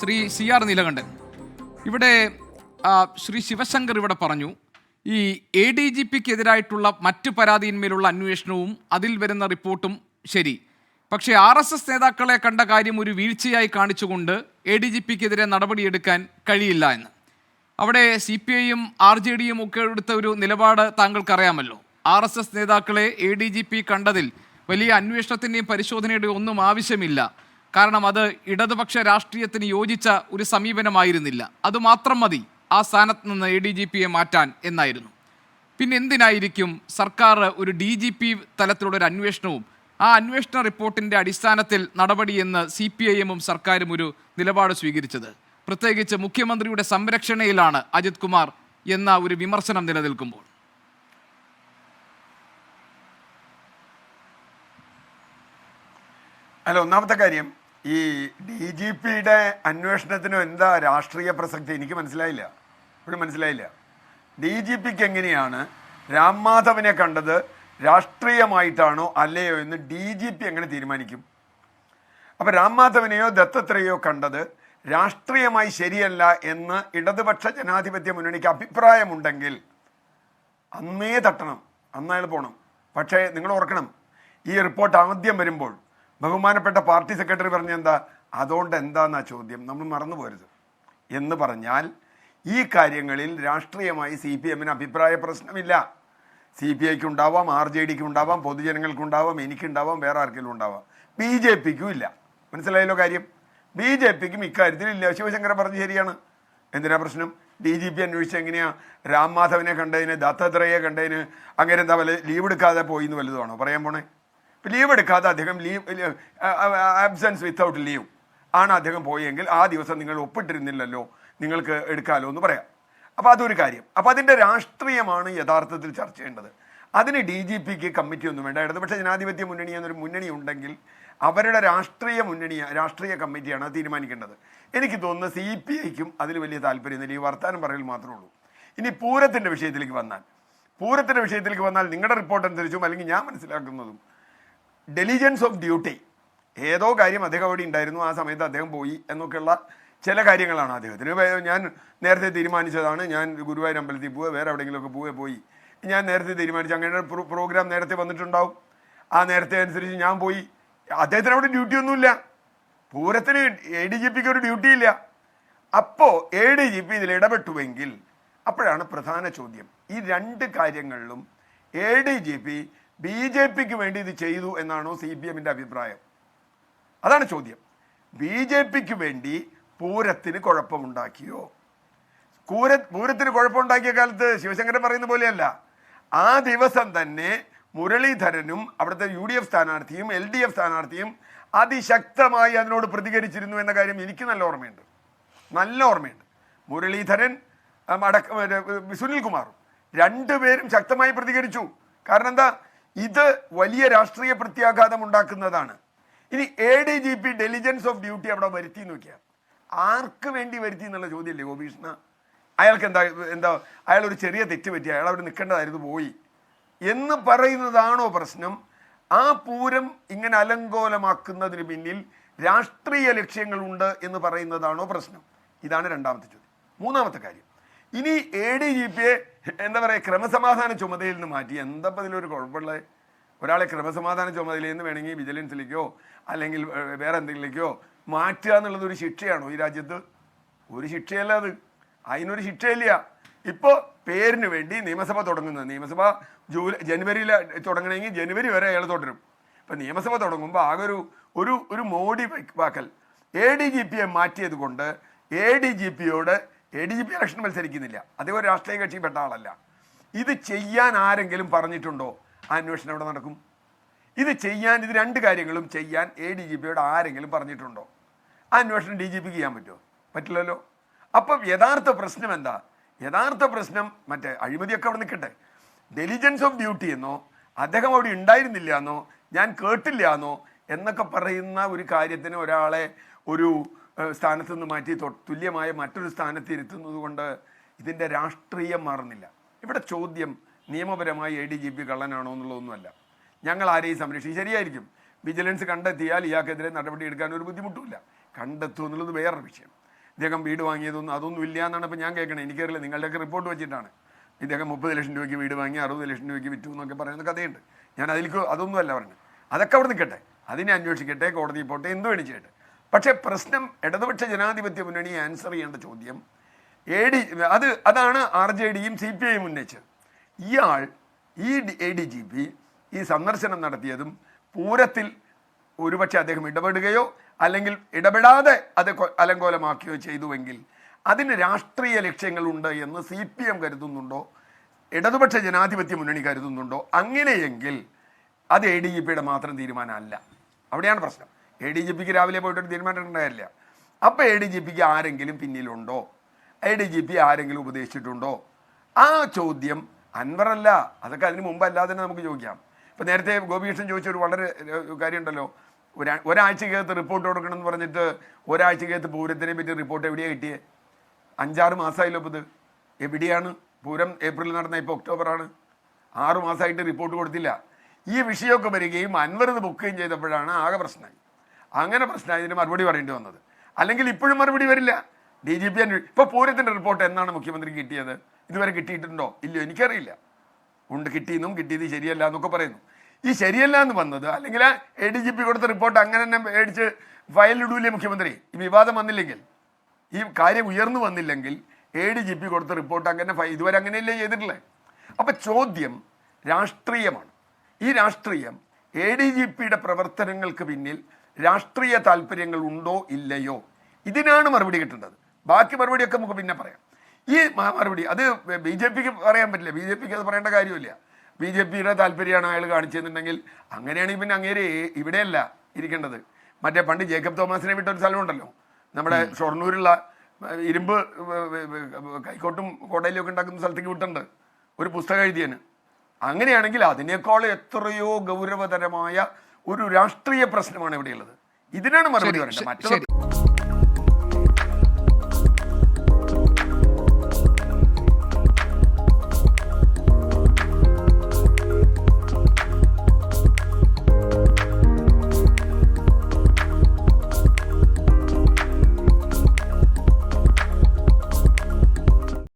Shri C R Neelakantan. ഇവിടെ ശ്രീ ശിവശങ്കർ ഇവിടെ പറഞ്ഞു ഈ എ ഡി ജി പിക്കെതിരായിട്ടുള്ള മറ്റ് പരാതിയിന്മേലുള്ള അന്വേഷണവും അതിൽ വരുന്ന റിപ്പോർട്ടും ശരി. പക്ഷേ ആർ എസ് എസ് നേതാക്കളെ കണ്ട കാര്യം ഒരു വീഴ്ചയായി കാണിച്ചുകൊണ്ട് എ ഡി ജി പിക്കെതിരെ നടപടിയെടുക്കാൻ കഴിയില്ല എന്ന്. അവിടെ സി പി ഐയും ആർ ജെ ഡിയും ഒക്കെ എടുത്ത ഒരു നിലപാട് താങ്കൾക്കറിയാമല്ലോ. ആർ എസ് എസ് നേതാക്കളെ എ ഡി ജി പി കണ്ടതിൽ വലിയ അന്വേഷണത്തിന്റെയും പരിശോധനയുടെയും ഒന്നും ആവശ്യമില്ല. കാരണം അത് ഇടതുപക്ഷ രാഷ്ട്രീയത്തിന് യോജിച്ച ഒരു സമീപനമായിരുന്നില്ല. അതുമാത്രം മതി ആ സ്ഥാനത്ത് നിന്ന് എ ഡി ജി പിയെ മാറ്റാൻ എന്നായിരുന്നു. പിന്നെ എന്തിനായിരിക്കും സർക്കാർ ഒരു ഡി ജി പി തലത്തിലുള്ള ഒരു അന്വേഷണവും ആ അന്വേഷണ റിപ്പോർട്ടിന്റെ അടിസ്ഥാനത്തിൽ നടപടിയെന്ന് സി പി ഐ എമ്മും സർക്കാരും ഒരു നിലപാട് സ്വീകരിച്ചത്? പ്രത്യേകിച്ച് മുഖ്യമന്ത്രിയുടെ സംരക്ഷണയിലാണ് അജിത് കുമാർ എന്ന ഒരു വിമർശനം നിലനിൽക്കുമ്പോൾ. അല്ല ഒന്നാമത്തെ കാര്യം ഈ ഡി ജി പിയുടെ അന്വേഷണത്തിനും എന്താ രാഷ്ട്രീയ പ്രസക്തി? എനിക്ക് മനസ്സിലായില്ല. ഇപ്പോഴും മനസ്സിലായില്ല. ഡി ജി പിക്ക് എങ്ങനെയാണ് രാം മാധവനെ കണ്ടത് രാഷ്ട്രീയമായിട്ടാണോ അല്ലയോ എന്ന് ഡി ജി പി എങ്ങനെ തീരുമാനിക്കും? അപ്പോൾ രാം മാധവനെയോ ദത്തത്രയോ കണ്ടത് രാഷ്ട്രീയമായി ശരിയല്ല എന്ന് ഇടതുപക്ഷ ജനാധിപത്യ മുന്നണിക്ക് അഭിപ്രായമുണ്ടെങ്കിൽ അന്നേ തട്ടണം. അന്നയാൾ പോകണം പക്ഷേ നിങ്ങൾ ഓർക്കണം ഈ റിപ്പോർട്ട് ആദ്യം വരുമ്പോൾ ബഹുമാനപ്പെട്ട പാർട്ടി സെക്രട്ടറി പറഞ്ഞ എന്താ? അതുകൊണ്ട് എന്താണെന്നാ ചോദ്യം? നമ്മൾ മറന്നു പോരുത്. എന്ന് പറഞ്ഞാൽ ഈ കാര്യങ്ങളിൽ രാഷ്ട്രീയമായി സി പി എമ്മിന് അഭിപ്രായ പ്രശ്നമില്ല. സി പി ഐക്ക് ഉണ്ടാവാം ആർ ജെ ഡിക്ക് ഉണ്ടാവാം പൊതുജനങ്ങൾക്കുണ്ടാവാം എനിക്കുണ്ടാവാം വേറെ ആർക്കെങ്കിലും ഉണ്ടാവാം ബി ജെ പിക്കും ഇല്ല. മനസ്സിലായല്ലോ കാര്യം? ബി ജെ പിക്കും ഇക്കാര്യത്തിൽ ഇല്ല ശിവശങ്കരൻ പറഞ്ഞ് ശരിയാണ്. എന്തിനാ പ്രശ്നം? ഡി ജി പി അന്വേഷിച്ച് എങ്ങനെയാ? രാം മാധവനെ കണ്ടതിന് ദത്താത്രേയെ കണ്ടതിന് അങ്ങനെ എന്താ വല്ല ലീവ് എടുക്കാതെ പോയി എന്ന് വലുതാണോ പറയാൻ പോണേ? ലീവ് എടുക്കാതെ അദ്ദേഹം ലീവ് ആബ്സെൻസ് വിത്തൗട്ട് ലീവ് ആണ് അദ്ദേഹം പോയെങ്കിൽ ആ ദിവസം നിങ്ങൾ ഒപ്പിട്ടിരുന്നില്ലല്ലോ നിങ്ങൾക്ക് എടുക്കാമല്ലോ എന്ന് പറയാം. അപ്പോൾ അതൊരു കാര്യം. അപ്പോൾ അതിന്റെ രാഷ്ട്രീയമാണ് യഥാർത്ഥത്തിൽ ചർച്ച ചെയ്യേണ്ടത്. അതിന് ഡി ജി പിക്ക് കമ്മിറ്റി ഒന്നും വേണ്ട. ഇടതുപക്ഷ ജനാധിപത്യ മുന്നണി എന്നൊരു മുന്നണി ഉണ്ടെങ്കിൽ അവരുടെ രാഷ്ട്രീയ മുന്നണി രാഷ്ട്രീയ കമ്മിറ്റിയാണ് അത് തീരുമാനിക്കേണ്ടത്. എനിക്ക് തോന്നുന്നത് സി പി ഐക്കും അതിൽ വലിയ താല്പര്യമില്ല ഈ വർത്തമാനം പറയൽ മാത്രമേ ഉള്ളൂ. ഇനി പൂരത്തിന്റെ വിഷയത്തിലേക്ക് വന്നാൽ. പൂരത്തിന്റെ വിഷയത്തിലേക്ക് വന്നാൽ നിങ്ങളുടെ റിപ്പോർട്ട് അനുസരിച്ചും അല്ലെങ്കിൽ ഞാൻ മനസ്സിലാക്കുന്നതും ഡെലിജൻസ് ഓഫ് ഡ്യൂട്ടി ഏതോ കാര്യം അദ്ദേഹം അവിടെ ഉണ്ടായിരുന്നു ആ സമയത്ത് അദ്ദേഹം പോയി എന്നൊക്കെയുള്ള ചില കാര്യങ്ങളാണ് അദ്ദേഹത്തിന്. ഞാൻ നേരത്തെ തീരുമാനിച്ചതാണ് ഞാൻ ഗുരുവായൂർ അമ്പലത്തിൽ പോവുക വേറെ എവിടെയെങ്കിലുമൊക്കെ പോവുക പോയി. ഞാൻ നേരത്തെ തീരുമാനിച്ചു അങ്ങനെ പ്രോ- പ്രോഗ്രാം നേരത്തെ വന്നിട്ടുണ്ടാവും. ആ നേരത്തെ അനുസരിച്ച് ഞാൻ പോയി. അദ്ദേഹത്തിന് അവിടെ ഡ്യൂട്ടിയൊന്നുമില്ല പൂരത്തിന് എ ഡി ജി പിക്ക് ഒരു ഡ്യൂട്ടി ഇല്ല. അപ്പോൾ എ ഡി ജി പി ഇതിൽ ഇടപെട്ടുവെങ്കിൽ അപ്പോഴാണ് പ്രധാന ചോദ്യം. ഈ രണ്ട് കാര്യങ്ങളിലും A D G P B J പിക്ക് വേണ്ടി ഇത് ചെയ്തു എന്നാണോ സി പി എമ്മിന്റെ അഭിപ്രായം? അതാണ് ചോദ്യം. ബി ജെ പിക്ക് വേണ്ടി പൂരത്തിന് കുഴപ്പമുണ്ടാക്കിയോ? കൂര പൂരത്തിന് കുഴപ്പമുണ്ടാക്കിയ കാലത്ത് ശിവശങ്കരൻ പറയുന്ന പോലെയല്ല. ആ ദിവസം തന്നെ മുരളീധരനും അവിടുത്തെ യു ഡി എഫ് സ്ഥാനാർത്ഥിയും എൽ ഡി എഫ് സ്ഥാനാർത്ഥിയും അതിശക്തമായി അതിനോട് പ്രതികരിച്ചിരുന്നു എന്ന കാര്യം എനിക്ക് നല്ല ഓർമ്മയുണ്ട്. നല്ല ഓർമ്മയുണ്ട്. മുരളീധരൻ അടക്കം സുനിൽകുമാറും രണ്ടുപേരും ശക്തമായി പ്രതികരിച്ചു. കാരണം എന്താ? ഇത് വലിയ രാഷ്ട്രീയ പ്രത്യാഘാതം ഉണ്ടാക്കുന്നതാണ്. ഇനി A D G P diligence of duty അവിടെ വരുത്തി നോക്കിയാൽ ആർക്ക് വേണ്ടി വരുത്തി എന്നുള്ള ചോദ്യമല്ലേ ഗോപീഷ്ണ? അയാൾക്ക് എന്താ എന്താ അയാൾ ഒരു ചെറിയ തെറ്റ് പറ്റി അയാൾ അവിടെ നിൽക്കേണ്ടതായിരുന്നു പോയി. എന്ന് പറയുന്നതാണോ പ്രശ്നം? ആ പൂരം ഇങ്ങനെ അലങ്കോലമാക്കുന്നതിന് പിന്നിൽ രാഷ്ട്രീയ ലക്ഷ്യങ്ങളുണ്ട് എന്ന് പറയുന്നതാണോ പ്രശ്നം? ഇതാണ് രണ്ടാമത്തെ ചോദ്യം. മൂന്നാമത്തെ കാര്യം. ഇനി എ ഡി ജി പിയെ എന്താ പറയുക ക്രമസമാധാന ചുമതലയിൽ നിന്ന് മാറ്റി. എന്താ ഇപ്പം ഇതിലൊരു കുഴപ്പമുള്ളത് ഒരാളെ ക്രമസമാധാന ചുമതലയിൽ നിന്ന് വേണമെങ്കിൽ വിജിലൻസിലേക്കോ അല്ലെങ്കിൽ വേറെ എന്തെങ്കിലേക്കോ മാറ്റുക എന്നുള്ളത് ഒരു ശിക്ഷയാണോ ഈ രാജ്യത്ത്? ഒരു ശിക്ഷയല്ല അത്. അതിനൊരു ശിക്ഷയില്ല. ഇപ്പോൾ പേരിന് വേണ്ടി നിയമസഭ തുടങ്ങുന്നത്. നിയമസഭ ജൂലൈ ജനുവരിയിൽ തുടങ്ങണമെങ്കിൽ ജനുവരി വരെ അയാൾ തുടരും. ഇപ്പം നിയമസഭ തുടങ്ങുമ്പോൾ ആകെ ഒരു ഒരു ഒരു മോഡി വാക്കൽ. എ ഡി ജി പിയെ മാറ്റിയത് കൊണ്ട് A D G പിയോട് A D G P election മത്സരിക്കുന്നില്ല. അതേ ഒരു രാഷ്ട്രീയ കക്ഷിപ്പെട്ട ആളല്ല. ഇത് ചെയ്യാൻ ആരെങ്കിലും പറഞ്ഞിട്ടുണ്ടോ? ആ അന്വേഷണം എവിടെ നടക്കും? ഇത് ചെയ്യാൻ ഇത് രണ്ട് കാര്യങ്ങളും ചെയ്യാൻ എ ഡി ജി പിയോട് ആരെങ്കിലും പറഞ്ഞിട്ടുണ്ടോ? ആ അന്വേഷണം ഡി ജി പിക്ക് ചെയ്യാൻ പറ്റുമോ? പറ്റില്ലല്ലോ. അപ്പം യഥാർത്ഥ പ്രശ്നം എന്താ? യഥാർത്ഥ പ്രശ്നം മറ്റേ അഴിമതിയൊക്കെ അവിടെ നിൽക്കട്ടെ. ഡെലിജൻസ് ഓഫ് ഡ്യൂട്ടി എന്നോ അദ്ദേഹം അവിടെ ഉണ്ടായിരുന്നില്ല എന്നോ ഞാൻ കേട്ടില്ല എന്നോ എന്നൊക്കെ പറയുന്ന ഒരു കാര്യത്തിന് ഒരാളെ ഒരു സ്ഥാനത്തു നിന്ന് മാറ്റി തുല്യമായ മറ്റൊരു സ്ഥാനത്ത് ഇരുത്തുന്നത് കൊണ്ട് ഇതിന്റെ രാഷ്ട്രീയം മാറുന്നില്ല. ഇവിടെ ചോദ്യം നിയമപരമായി എ ഡി ജി പി കള്ളനാണോ എന്നുള്ളതൊന്നുമല്ല. ഞങ്ങൾ ആരെയും സംരക്ഷിക്കും. ശരിയായിരിക്കും. വിജിലൻസ് കണ്ടെത്തിയാൽ ഇയാൾക്കെതിരെ നടപടി എടുക്കാൻ ഒരു ബുദ്ധിമുട്ടുമില്ല. കണ്ടെത്തും എന്നുള്ളത് വേറൊരു വിഷയം. ഇദ്ദേഹം വീട് വാങ്ങിയതൊന്നും അതൊന്നും ഇല്ല എന്നാണ് ഇപ്പോൾ ഞാൻ കേൾക്കണേ. എനിക്കറിയില്ല. നിങ്ങളുടെയൊക്കെ റിപ്പോർട്ട് വെച്ചിട്ടാണ്. ഇദ്ദേഹം മുപ്പത് ലക്ഷം രൂപയ്ക്ക് വീട് വാങ്ങി അറുപത് ലക്ഷം രൂപയ്ക്ക് വിറ്റു എന്നൊക്കെ പറയുന്ന കഥയുണ്ട്. ഞാൻ അതിലേക്ക് അതൊന്നുമല്ല പറഞ്ഞത്. അതൊക്കെ അവിടെ നിൽക്കട്ടെ. അതിനെ അന്വേഷിക്കട്ടെ കോടതി പോട്ടെ എന്തോ വേണം പക്ഷേ പ്രശ്നം ഇടതുപക്ഷ ജനാധിപത്യ മുന്നണി ആൻസർ ചെയ്യേണ്ട ചോദ്യം. എ ഡി അത് അതാണ് ആർ ജെ ഡിയും സി പി ഐയും ഉന്നയിച്ചത് ഇയാൾ ഈ എ ഡി ജി പി ഈ സന്ദർശനം നടത്തിയതും പൂരത്തിൽ ഒരുപക്ഷെ അദ്ദേഹം ഇടപെടുകയോ അല്ലെങ്കിൽ ഇടപെടാതെ അത് അലങ്കോലമാക്കുകയോ ചെയ്തുവെങ്കിൽ അതിന് രാഷ്ട്രീയ ലക്ഷ്യങ്ങളുണ്ട് എന്ന് സി പി എം കരുതുന്നുണ്ടോ? ഇടതുപക്ഷ ജനാധിപത്യ മുന്നണി കരുതുന്നുണ്ടോ? അങ്ങനെയെങ്കിൽ അത് എ ഡി ജി പിയുടെ മാത്രം തീരുമാനമല്ല. അവിടെയാണ് പ്രശ്നം. എ ഡി ജി പിക്ക് രാവിലെ പോയിട്ട് ഒരു തീരുമാനം ഉണ്ടായില്ല. അപ്പോൾ എ ഡി ജി പിക്ക് ആരെങ്കിലും പിന്നിലുണ്ടോ? എ ഡി ജി പി ആരെങ്കിലും ഉപദേശിച്ചിട്ടുണ്ടോ? ആ ചോദ്യം അൻവറല്ല. അതൊക്കെ അതിന് മുമ്പ് അല്ലാതെ തന്നെ നമുക്ക് ചോദിക്കാം. ഇപ്പം നേരത്തെ ഗോപികൃഷ്ണൻ ചോദിച്ച ഒരു വളരെ കാര്യമുണ്ടല്ലോ. ഒരാ ഒരാഴ്ചക്കകത്ത് റിപ്പോർട്ട് കൊടുക്കണം എന്ന് പറഞ്ഞിട്ട് ഒരാഴ്ചക്കകത്ത് പൂരത്തിനെ പറ്റി റിപ്പോർട്ട് എവിടെയാണ് കിട്ടിയേ? അഞ്ചാറ് മാസമായല്ലോ ഇത്. എവിടെയാണ്? പൂരം ഏപ്രിൽ നടന്ന ഇപ്പോൾ ഒക്ടോബറാണ്. ആറ് മാസമായിട്ട് റിപ്പോർട്ട് കൊടുത്തില്ല. ഈ വിഷയമൊക്കെ വരികയും അൻവർ ഇത് ബുക്കുകയും ചെയ്തപ്പോഴാണ് ആകെ പ്രശ്നമായി. അങ്ങനെ പ്രശ്നമായി ഇതിന് മറുപടി പറയേണ്ടി വന്നത്. അല്ലെങ്കിൽ ഇപ്പോഴും മറുപടി വരില്ല. ഡി ജി പി അന്വേഷണം ഇപ്പോൾ പൂരത്തിന്റെ റിപ്പോർട്ട് എന്നാണ് മുഖ്യമന്ത്രി കിട്ടിയത്? ഇതുവരെ കിട്ടിയിട്ടുണ്ടോ? ഇല്ലയോ? എനിക്കറിയില്ല. ഉണ്ട് കിട്ടിയെന്നും കിട്ടിയത് ശരിയല്ല എന്നൊക്കെ പറയുന്നു. ഈ ശരിയല്ല എന്ന് വന്നത് അല്ലെങ്കിൽ എ ഡി ജി പി കൊടുത്ത റിപ്പോർട്ട് അങ്ങനെ തന്നെ മേടിച്ച് ഫയലിടൂലേ മുഖ്യമന്ത്രി? ഈ വിവാദം വന്നില്ലെങ്കിൽ. ഈ കാര്യം ഉയർന്നു വന്നില്ലെങ്കിൽ എ ഡി ജി പി കൊടുത്ത റിപ്പോർട്ട് അങ്ങനെ ഇതുവരെ അങ്ങനെയല്ലേ ചെയ്തിട്ടുള്ളത്? അപ്പം ചോദ്യം രാഷ്ട്രീയമാണ്. ഈ രാഷ്ട്രീയം എ ഡി ജി പിയുടെ പ്രവർത്തനങ്ങൾക്ക് പിന്നിൽ രാഷ്ട്രീയ താല്പര്യങ്ങൾ ഉണ്ടോ ഇല്ലയോ? ഇതിനാണ് മറുപടി കിട്ടേണ്ടത് ബാക്കി മറുപടിയൊക്കെ നമുക്ക് പിന്നെ പറയാം. ഈ മറുപടി അത് ബി ജെ പിക്ക് പറയാൻ പറ്റില്ല. ബി ജെ പിക്ക് അത് പറയേണ്ട കാര്യമില്ല. ബി ജെ പിയുടെ താല്പര്യമാണ് അയാൾ കാണിച്ചതെന്നുണ്ടെങ്കിൽ അങ്ങനെയാണെങ്കിൽ പിന്നെ അങ്ങേര് ഇവിടെയല്ല ഇരിക്കേണ്ടത്. മറ്റേ പണ്ട് ജേക്കബ് തോമസിനെ വിട്ടൊരു സ്ഥലമുണ്ടല്ലോ. നമ്മുടെ ഷൊർണൂരുള്ള ഇരുമ്പ് കൈക്കോട്ടും കോടയിലും ഒക്കെ ഉണ്ടാക്കുന്ന സ്ഥലത്തേക്ക് വിട്ടുണ്ട് ഒരു പുസ്തകം എഴുതിയന് അങ്ങനെയാണെങ്കിൽ അതിനേക്കാൾ എത്രയോ ഗൗരവതരമായ ഒരു രാഷ്ട്രീയ പ്രശ്നമാണ് ഇവിടെയുള്ളത്. ഇതിനാണ് മറുപടി പറയുന്നത് മറ്റൊരു